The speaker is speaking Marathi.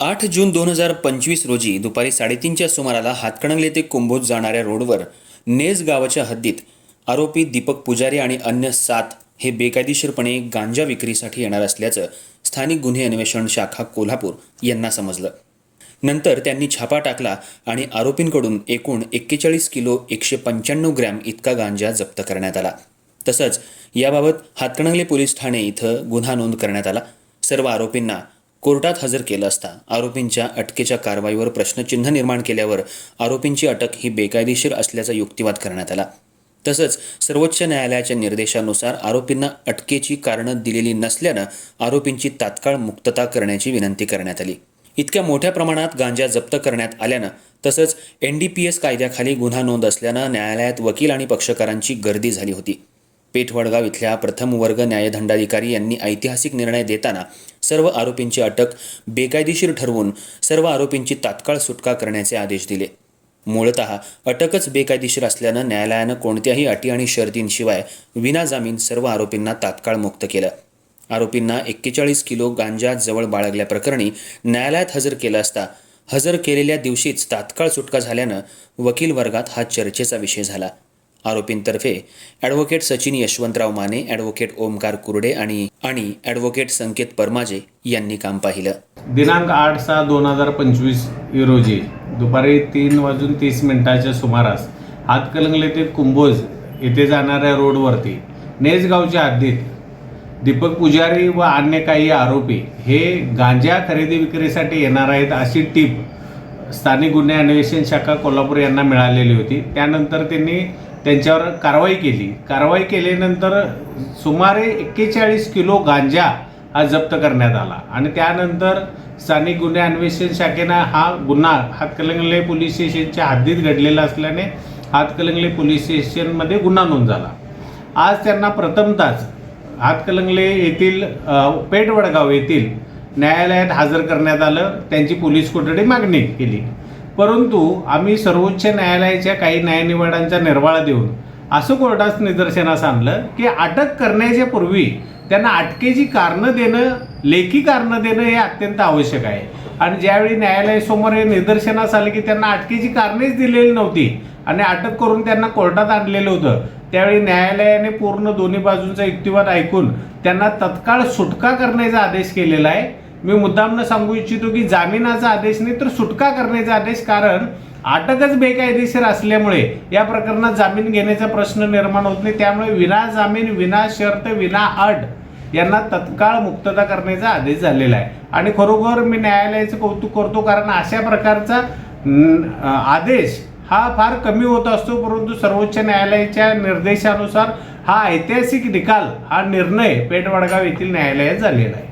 आठ जून दोन हजार पंचवीस रोजी दुपारी साडेतीनच्या सुमाराला हातकणंगले ते कुंभोज जाणाऱ्या रोडवर नेज गावाच्या हद्दीत आरोपी दीपक पुजारी आणि अन्य सात हे बेकायदेशीरपणे गांजा विक्रीसाठी येणार असल्याचं स्थानिक गुन्हे अन्वेषण शाखा कोल्हापूर यांना समजलं. नंतर त्यांनी छापा टाकला आणि आरोपींकडून एकूण एक्केचाळीस किलो एकशे पंच्याण्णव ग्रॅम इतका गांजा जप्त करण्यात आला. तसंच याबाबत हातकणंगले पोलीस ठाणे इथं गुन्हा नोंद करण्यात आला. सर्व आरोपींना कोर्टात हजर केलं असता आरोपींच्या अटकेच्या कारवाईवर प्रश्नचिन्ह निर्माण केल्यावर आरोपींची अटक ही बेकायदेशीर असल्याचा युक्तिवाद करण्यात आला. तसंच सर्वोच्च न्यायालयाच्या निर्देशानुसार आरोपींना अटकेची कारणं दिलेली नसल्यानं आरोपींची तात्काळ मुक्तता करण्याची विनंती करण्यात आली. इतक्या मोठ्या प्रमाणात गांजा जप्त करण्यात आल्यानं तसंच एन डी पी एस कायद्याखाली गुन्हा नोंद असल्यानं न्यायालयात वकील आणि पक्षकारांची गर्दी झाली होती. पेठवडगाव इथल्या प्रथम वर्ग न्यायदंडाधिकारी यांनी ऐतिहासिक निर्णय देताना सर्व आरोपींची अटक बेकायदेशीर ठरवून सर्व आरोपींची तात्काळ सुटका करण्याचे आदेश दिले. मूळतः अटकच बेकायदेशीर असल्यानं न्यायालयानं कोणत्याही अटी आणि शर्तींशिवाय विनाजामीन सर्व आरोपींना तात्काळ मुक्त केलं. आरोपींना एक्केचाळीस किलो गांजा जवळ बाळगल्याप्रकरणी न्यायालयात हजर केलं असता हजर केलेल्या दिवशीच तात्काळ सुटका झाल्यानं वकील वर्गात हा चर्चेचा विषय झाला. आरोपींतर्फे ॲडव्होकेट सचिन यशवंतराव माने ॲडव्होकेट ओमकार कुर्डे आणि आणि ॲडव्होकेट संकेत परमाजे यांनी काम पाहिलं. दिनांक आठ सहा दोन हजार पंचवीस रोजी दुपारी तीन वाजून तीस मिनिटाच्या सुमारास हातकलंगले ते कुंभोज येथे जाणाऱ्या रोडवरती नेजगावच्या हद्दीत दीपक पुजारी व अन्य काही आरोपी हे गांजा खरेदी विक्रीसाठी येणार आहेत अशी टीप स्थानिक गुन्हे अन्वेषण शाखा कोल्हापूर यांना मिळालेली होती. त्यानंतर त्यांनी त्यांच्यावर कारवाई केली. कारवाई केल्यानंतर सुमारे एक्केचाळीस किलो गांजा हा जप्त करण्यात आला. आणि त्यानंतर स्थानिक गुन्हे अन्वेषण शाखेनं हा गुन्हा हातकलंगले पोलीस स्टेशनच्या हद्दीत घडलेला असल्याने हातकलंगले पोलीस स्टेशनमध्ये गुन्हा नोंद झाला. आज त्यांना प्रथमतच हातकलंगले येथील अ, पेठवडगाव येथील न्यायालयात हजर करण्यात आलं. त्यांची पोलीस कोठडी मागणी केली. परंतु आम्ही सर्वोच्च न्यायालयाच्या काही न्यायनिवाडांचा निर्वाळा देऊन असं कोर्टात निदर्शनास आणलं की अटक करण्याच्या पूर्वी त्यांना अटकेची कारणं देणं लेखी कारणं देणं हे अत्यंत आवश्यक आहे. आणि ज्यावेळी न्यायालयासमोर हे निदर्शनास आलं की त्यांना अटकेची कारणेच दिलेली नव्हती आणि अटक करून त्यांना कोर्टात आणलेलं होतं त्यावेळी न्यायालयाने पूर्ण दोन्ही बाजूंचा युक्तिवाद ऐकून त्यांना तत्काळ सुटका करण्याचा आदेश केलेला आहे. मी मुद्दामनं सांगू इच्छितो की जामिनाचा आदेश नाही तर सुटका करण्याचा आदेश कारण अटकच बेकायदेशीर असल्यामुळे या प्रकरणात जामीन घेण्याचा प्रश्न निर्माण होत नाही. त्यामुळे विना जामीन विना शर्त विना अट यांना तत्काळ मुक्तता करण्याचा आदेश झालेला आहे. आणि खरोखर मी न्यायालयाचं कौतुक करतो कारण अशा प्रकारचा आदेश हा फार कमी होत असतो परंतु सर्वोच्च न्यायालयाच्या निर्देशानुसार हा ऐतिहासिक निकाल हा निर्णय पेठवडगाव येथील न्यायालयात झालेला आहे.